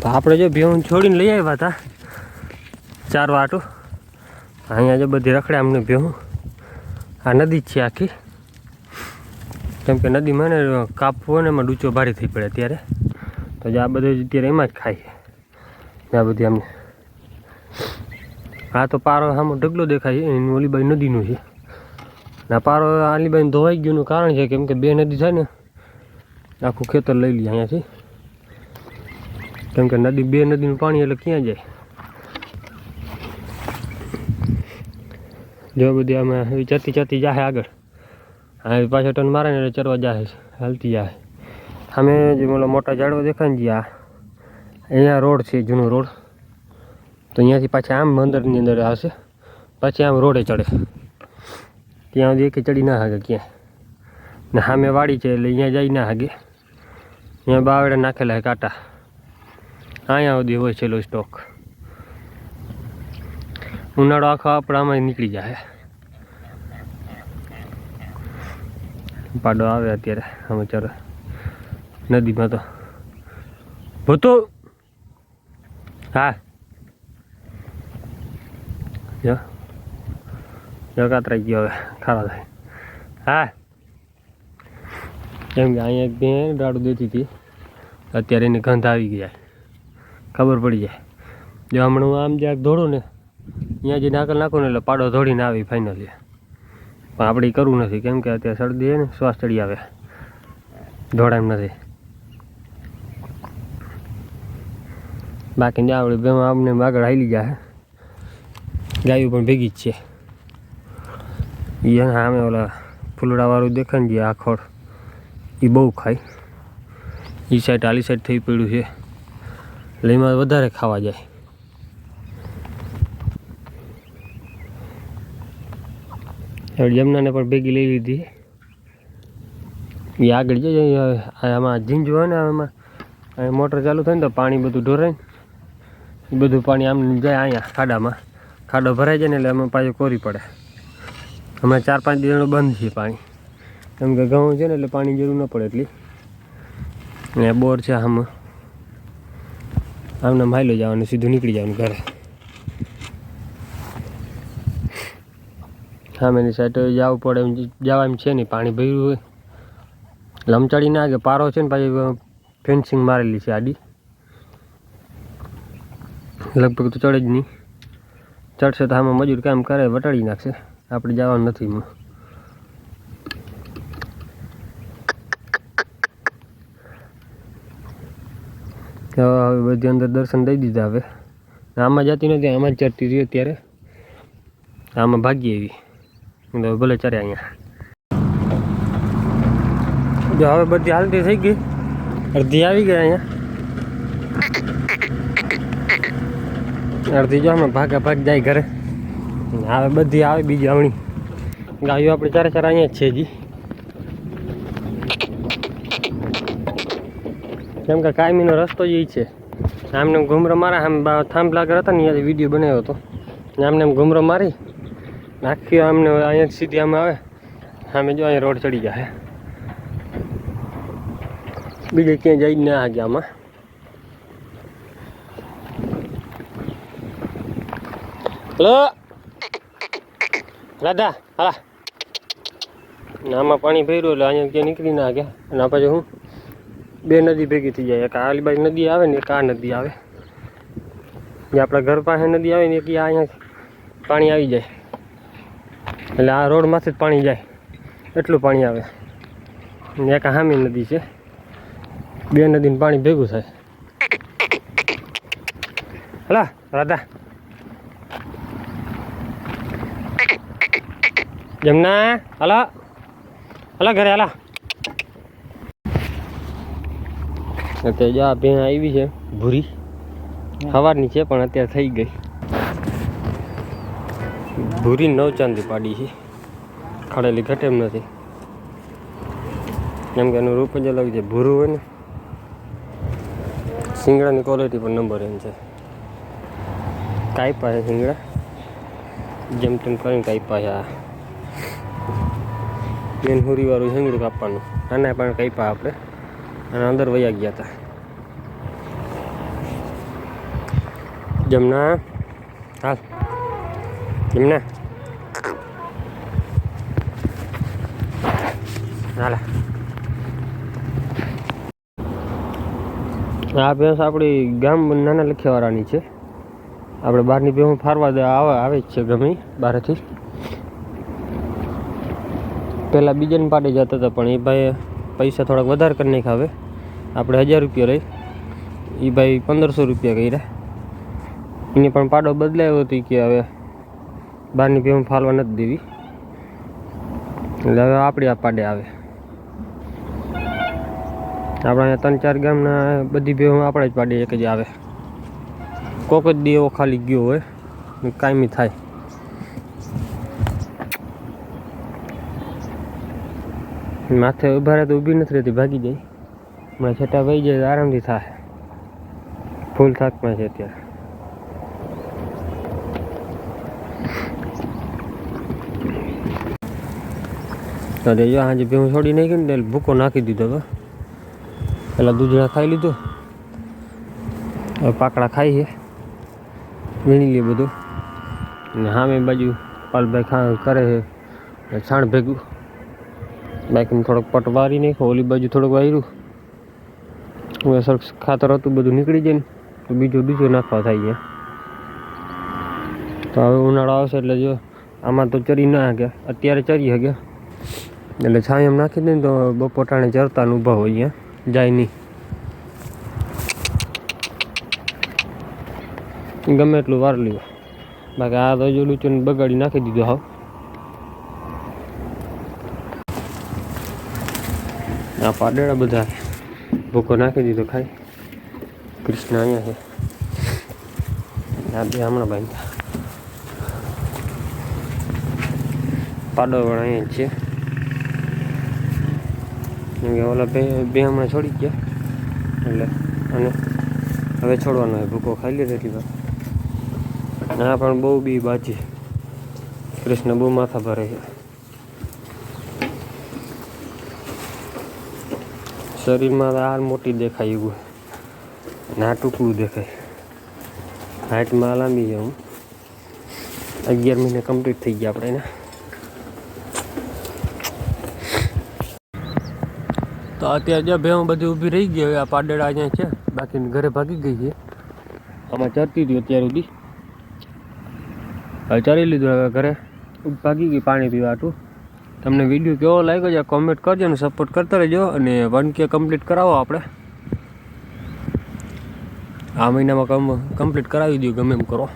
તો આપણે જો ભેહું છોડીને લઈ આવ્યા હતા ચાર વાટું. અહીંયા જો બધી રખડે અમને ભેહું આ નદી છે આખી. કેમ કે નદીમાં ને કાપવો ને એમાં ડૂચો ભારી થઈ પડે ત્યારે તો જે આ બધું અત્યારે એમાં જ છે. આ બધી અમને આ તો પારો આમાં ઢગલો દેખાય છે, એનું ઓલી બાજુ નદીનું છે. ના પારો આલી બાજુ ધોવાઈ ગયોનું કારણ છે, કેમ કે બે નદી થાય ને, આખું ખેતર લઈ લઈએ અહીંયાથી. કેમ કે નદી બે નદીનું પાણી એટલે ક્યાં જાય? જો બધી અમે ચતી ચતી જાહે આગળ. હા પાછો ટન મારે ને એટલે ચરવા જાહે છે, હાલતી જાહે. અમે જે ઓલો મોટા ઝાડવા દેખાય ને જ્યાં અહીંયા રોડ છે, જૂનો રોડ. તો અહીંયાથી પાછા આમ અંદરની અંદર આવશે, પછી આમ રોડે ચડે. ત્યાં સુધી એકે ચડી ના હાગે ક્યાંય. ને સામે વાડી છે એટલે અહીંયા જઈ ના હાગે અહીંયા બાવડે નાખેલા છે કાંટા. અહીંયા સુધી હોય છેલ્લો સ્ટોક ઉનાળો આખો આપણામાં નીકળી જાય. પાડો આવે અત્યારે, અમે ચાલો. નદીમાં તો. ભૂતો! હા. જો. જો ગયો હવે, ખાવા થાય હા. કેમ કે અહીંયા એક બે દાડું દેતી હતી. અત્યારે એની ગંધ આવી ગયા. ખબર પડી જાય. જો હમણાં આમ જ્યાં દોડું ને અહીંયા જે નાકલ નાખું ને એટલે પાડો દોડીને આવી ફાઇનલી પણ આપણે કરવું નથી, કેમ કે અત્યારે શરદી ને, શ્વાસ ચડી આવે. દોડા એમ નથી. બાકી ને આપણે બે આમને આગળ હાલી જાય ગાયું પણ ભેગી જ છે. એ સામે ઓલા ફૂલડાવાળું દેખાય ને જે આખોડ એ બહુ ખાય. એ સાઈડ આલી સાઈડ થઈ પડ્યું છે. એટલે એમાં વધારે ખાવા જાય. જમનાને પણ ભેગી લઈ લીધી. એ આગળ જઈએ આમાં ઝીંઝું હોય ને, આમાં મોટર ચાલુ થાય ને તો પાણી બધું ઢોરાય ને. એ બધું પાણી આમ જાય અહીંયા ખાડામાં. ખાડો ભરાઈ જાય ને એટલે અમે પાછું કોરી પડે. હમણાં ચાર પાંચ દિવસનો બંધ છે પાણી. કેમ કે ઘઉં છે ને એટલે પાણી જરૂર ન પડે એટલી. ને બોર છે આમ. આમને માયલો જવાનું, સીધું નીકળી જવાનું ઘરે. સામેની સાઈડ જવું પડે એમ, જવા એમ છે નહીં, પાણી ભર્યું હોય. લમચાડી ના કે પારો છે ને પાછી ફેન્સિંગ મારેલી છે આડી. લગભગ તો ચડે જ નહીં. ચડશે તો આમાં મજૂર કામ કરે, વટાડી નાખશે. આપણે જવાનું નથી એમાં. તો બધી અંદર દર્શન દઈ દીધા હવે. આમાં જતી નથી, આમાં જ ચડતી રહી અત્યારે. આમાં ભાગી એવી ભલે ચરે અહીંયા. જો હવે બધી હાલતી થઈ ગઈ. અડધી આવી ગયા અહીંયા. અડધી જો અમે ભાગા ભાગ જાય ઘરે. હવે બધી આવે બીજી આવણી. ગાયો આપણે ચારે ચાર અહીંયા જ છે જી. કેમ કે કાયમીનો રસ્તો જ ઈ છે. આમને ઘૂમરો મારા આમ થાંભલા આગળ હતા ને અહીંયાથી વીડિયો બનાવ્યો હતો. ને આમને એમ ઘૂમરો મારી. નાખ્યો આમને અહીંયા સીધી આમ આવે. સામે જો અહીંયા રોડ ચડી જાય બીજે ક્યાંય જઈ જ ના ગયા આમાં. હલો? રાધા ને આમાં પાણી ભર્યું એટલે અહીંયા ક્યાં નીકળી ના ગયા અને પછી હું? બે નદી ભેગી થઈ જાય. એક આલી બાજુ નદી આવે ને એક આ નદી આવે. જે આપણા ઘર પાસે નદી આવે ને એક અહીંયા પાણી આવી જાય. એટલે આ રોડમાંથી જ પાણી જાય. એટલું પાણી આવે. ને એક હામી નદી છે. બે નદીનું પાણી ભેગું થાય. હલા, રાધા. જમના? હલા. હલા ઘરે, હલા. અત્યારે જો આ ભેણ આવી છે, ભૂરી. સવારની છે, પણ અત્યારે થઈ ગઈ. ભૂરી નવ ચાંદી પાડી છે. ખડેલી ઘટે એમ નથી. કેમ કે એનું રૂપ જ અલગ છે. ભૂરું હોય ને સિંગડાની ક્વોલિટી પણ નંબર એમ છે. કાંઈ છે સિંગડા જેમ તેમ કરીને કાંઈ પાસે આ. મેન હુરીવાળું શિંગડું કાપવાનું. આના પણ કાંઈ આપણે. અને અંદર વયા ગયા હતા જમના? હાલ. જમના? હાલ. આ ભેંસ આપણી ગામ નાના લખ્યાવાળાની છે. આપણે બહારની ભેંસ ફારવા આવે આવે જ છે ગમે બહારથી. પહેલાં બીજાને પાડે જતા હતા પણ એ ભાઈ પૈસા થોડાક વધારે કરી નાખ્યા હવે. આપણે હજાર રૂપિયા રહી એ ભાઈ પંદરસો રૂપિયા કર્યા. એને પણ પાડો બદલાયો હતો કે હવે બહારની ભેંસ ફાલવા નથી દેવી. એટલે હવે આપણી આ પાડે આવે. આપણા અહીંયા ત્રણ ચાર ગામના બધી ભેહું આપણે જ પાડીએ એક જ આવે. કોક જ દી એવો ખાલી ગયો હોય કાયમી થાય. માથે ઊભા રહે તો ઊભી નથી રહેતી, ભાગી જાય. હમણાં છતાં વહી જાય તો આરામથી થાય ફૂલ થાકમાં છે અત્યારે. અરે જો આજે ભેહું છોડી નાખી ને એટલે ભૂકો નાખી દીધો હતો પેલા દૂધડા ખાઈ લીધું. હવે પાકડા ખાઈ છે. વીણી લે બધું. ને સામે બાજુ પાલભાઈ ખા કરે છે. ને છાણ ભેગું. બાકી થોડોક પટ વારી નાખ્યો ઓલી બાજુ થોડુંક વાર્યું હવે સરસ ખાતર હતું, બધું નીકળી જાય ને, તો બીજું બીજું નાખવા થાય છે. તો હવે ઉનાળો આવશે એટલે જો, આમાં તો ચરી ના ગયા અત્યારે ચરી હગ્યા એટલે છાંયમ નાખી દે ને તો બપોર ટાણે ચરતા ઊભા હોય અહીંયા જાય નહીં. ગમે એટલું વાર લ્યો બાકી આ તો જો લૂચું બગાડી નાખી દીધું હાવ. આ પાડેડા બધા ભૂકો નાખી દીધો ખાઈ. કૃષ્ણ અહીંયા છે. આ બે હમણાં ભાઈ પાડો પણ અહીંયા છે. ઓલા બે બે હમણાં છોડી ગયા. એટલે અને હવે છોડવાનો હોય ભૂકો ખાઈ લીધો એટલી વાર. ના પણ બહુ બી બાજી. કૃષ્ણ બહુ માથા ભરે છે. શરીરમાં હાર મોટી દેખાય એવું. ના ટૂંકું દેખાય. હાઇટમાં લાંબી છે હું અગિયાર મહિને કમ્પ્લીટ થઈ ગયા આપણે એને. તો અત્યારે જો ભેહું બધી ઊભી રહી ગઈ, હવે આ પાડેડા અહીંયા છે. બાકી ઘરે ભાગી ગઈ છે આમાં ચરતી હતી અત્યાર સુધી. હવે ચરી લીધું હવે ઘરે. ભાગી ગઈ પાણી પીવા હાટું. તમને વીડિયો કેવો લાગ્યો છે કોમેન્ટ કરજો અને સપોર્ટ કરતા રહેજો અને વન કે કમ્પ્લીટ કરાવો આપણે. આ મહિનામાં કમ કમ્પ્લીટ કરાવી દઉં ગમે એમ કરો.